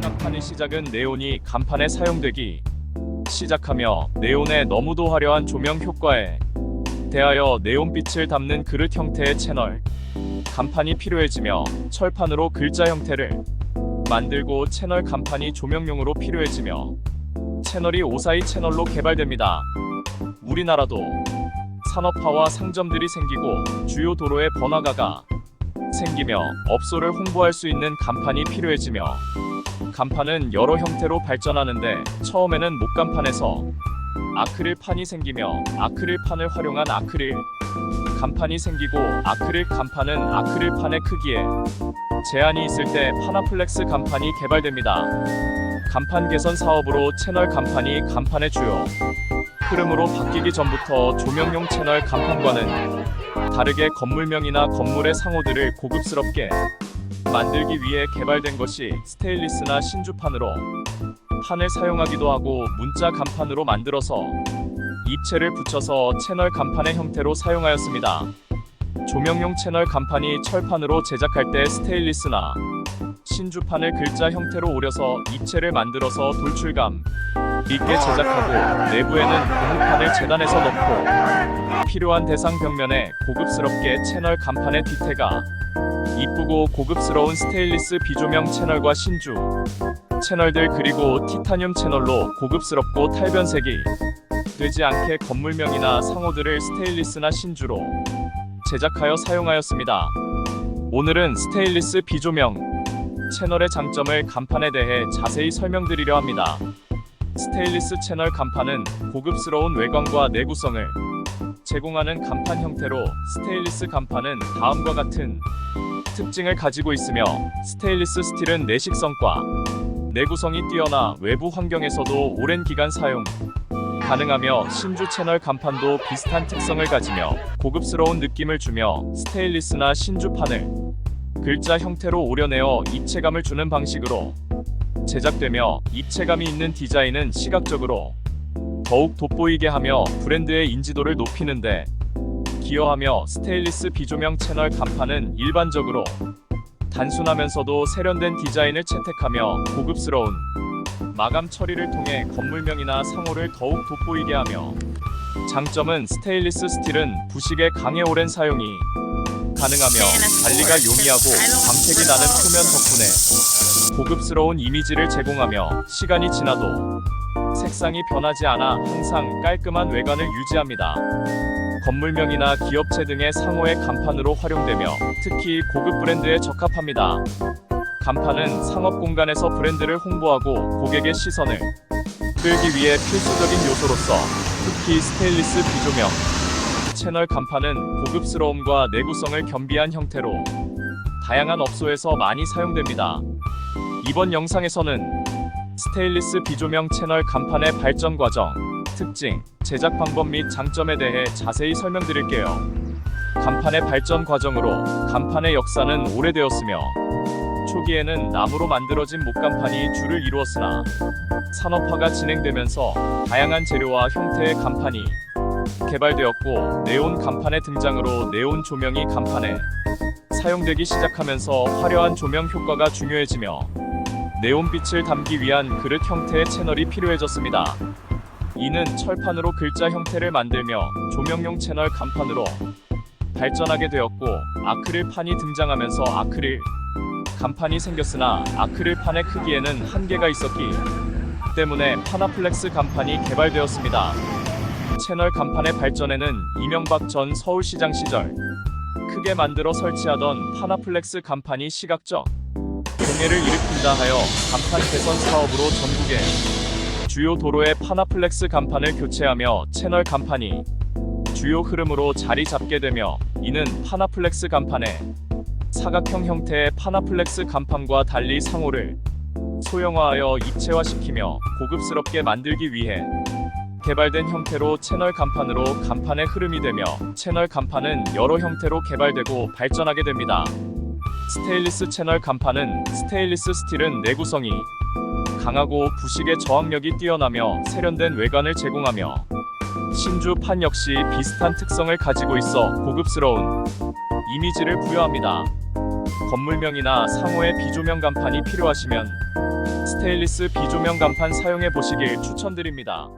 간판의 시작은 네온이 간판에 사용되기 시작하며 네온의 너무도 화려한 조명 효과에 대하여 네온빛을 담는 그릇 형태의 채널 간판이 필요해지며 철판으로 글자 형태를 만들고 채널 간판이 조명용으로 필요해지며 채널이 오사이 채널로 개발됩니다. 우리나라도 산업화와 상점들이 생기고 주요 도로에 번화가가 생기며 업소를 홍보할 수 있는 간판이 필요해지며 간판은 여러 형태로 발전하는데 처음에는 목간판에서 아크릴판이 생기며 아크릴판을 활용한 아크릴 간판이 생기고 아크릴 간판은 아크릴판의 크기에 제한이 있을 때 파나플렉스 간판이 개발됩니다. 간판 개선 사업으로 채널 간판이 간판의 주요 흐름으로 바뀌기 전부터 조명용 채널 간판과는 다르게 건물명이나 건물의 상호들을 고급스럽게 만들기 위해 개발된 것이 스테인리스나 신주판으로 판을 사용하기도 하고 문자 간판으로 만들어서 입체를 붙여서 채널 간판의 형태로 사용하였습니다. 조명용 채널 간판이 철판으로 제작할 때 스테인리스나 신주판을 글자 형태로 오려서 입체를 만들어서 돌출감 있게 제작하고 내부에는 고무판을 재단해서 넣고 필요한 대상 벽면에 고급스럽게 채널 간판의 뒤태가 이쁘고 고급스러운 스테인리스 비조명 채널과 신주 채널들 그리고 티타늄 채널로 고급스럽고 탈변색이 되지 않게 건물명이나 상호들을 스테인리스나 신주로 제작하여 사용하였습니다. 오늘은 스테인리스 비조명 채널의 장점을 간판에 대해 자세히 설명드리려 합니다. 스테인리스 채널 간판은 고급스러운 외관과 내구성을 제공하는 간판 형태로 스테인리스 간판은 다음과 같은 특징을 가지고 있으며 스테인리스 스틸은 내식성과 내구성이 뛰어나 외부 환경에서도 오랜 기간 사용 가능하며 신주 채널 간판도 비슷한 특성을 가지며 고급스러운 느낌을 주며 스테인리스나 신주판을 글자 형태로 오려내어 입체감을 주는 방식으로 제작되며 입체감이 있는 디자인은 시각적으로 더욱 돋보이게 하며 브랜드의 인지도를 높이는데 기여하며 스테인리스 비조명 채널 간판은 일반적으로 단순하면서도 세련된 디자인을 채택하며 고급스러운 마감 처리를 통해 건물명이나 상호를 더욱 돋보이게 하며 장점은 스테인리스 스틸은 부식의 강해 오랜 사용이 가능하며 관리가 용이하고 광택이 나는 표면 덕분에 고급스러운 이미지를 제공하며 시간이 지나도 색상이 변하지 않아 항상 깔끔한 외관을 유지합니다. 건물명이나 기업체 등의 상호의 간판으로 활용되며 특히 고급 브랜드에 적합합니다. 간판은 상업 공간에서 브랜드를 홍보하고 고객의 시선을 끌기 위해 필수적인 요소로서 특히 스테인리스 비조명 채널 간판은 고급스러움과 내구성을 겸비한 형태로 다양한 업소에서 많이 사용됩니다. 이번 영상에서는 스테인리스 비조명 채널 간판의 발전 과정, 특징, 제작 방법 및 장점에 대해 자세히 설명드릴게요. 간판의 발전 과정으로 간판의 역사는 오래되었으며 초기에는 나무로 만들어진 목간판이 주를 이루었으나 산업화가 진행되면서 다양한 재료와 형태의 간판이 개발되었고 네온 간판의 등장으로 네온 조명이 간판에 사용되기 시작하면서 화려한 조명 효과가 중요해지며 네온빛을 담기 위한 그릇 형태의 채널이 필요해졌습니다. 이는 철판으로 글자 형태를 만들며 조명용 채널 간판으로 발전하게 되었고 아크릴판이 등장하면서 아크릴 간판이 생겼으나 아크릴판의 크기에는 한계가 있었기 때문에 파나플렉스 간판이 개발되었습니다. 채널 간판의 발전에는 이명박 전 서울시장 시절 크게 만들어 설치하던 파나플렉스 간판이 시각적 공해를 일으킨다 하여 간판 개선 사업으로 전국의 주요 도로의 파나플렉스 간판을 교체하며 채널 간판이 주요 흐름으로 자리 잡게 되며 이는 파나플렉스 간판의 사각형 형태의 파나플렉스 간판과 달리 상호를 소형화하여 입체화시키며 고급스럽게 만들기 위해 개발된 형태로 채널 간판으로 간판의 흐름이 되며 채널 간판은 여러 형태로 개발되고 발전하게 됩니다. 스테인리스 채널 간판은 스테인리스 스틸은 내구성이 강하고 부식의 저항력이 뛰어나며 세련된 외관을 제공하며 신주판 역시 비슷한 특성을 가지고 있어 고급스러운 이미지를 부여합니다. 건물명이나 상호의 비조명 간판이 필요하시면 스테인리스 비조명 간판 사용해 보시길 추천드립니다.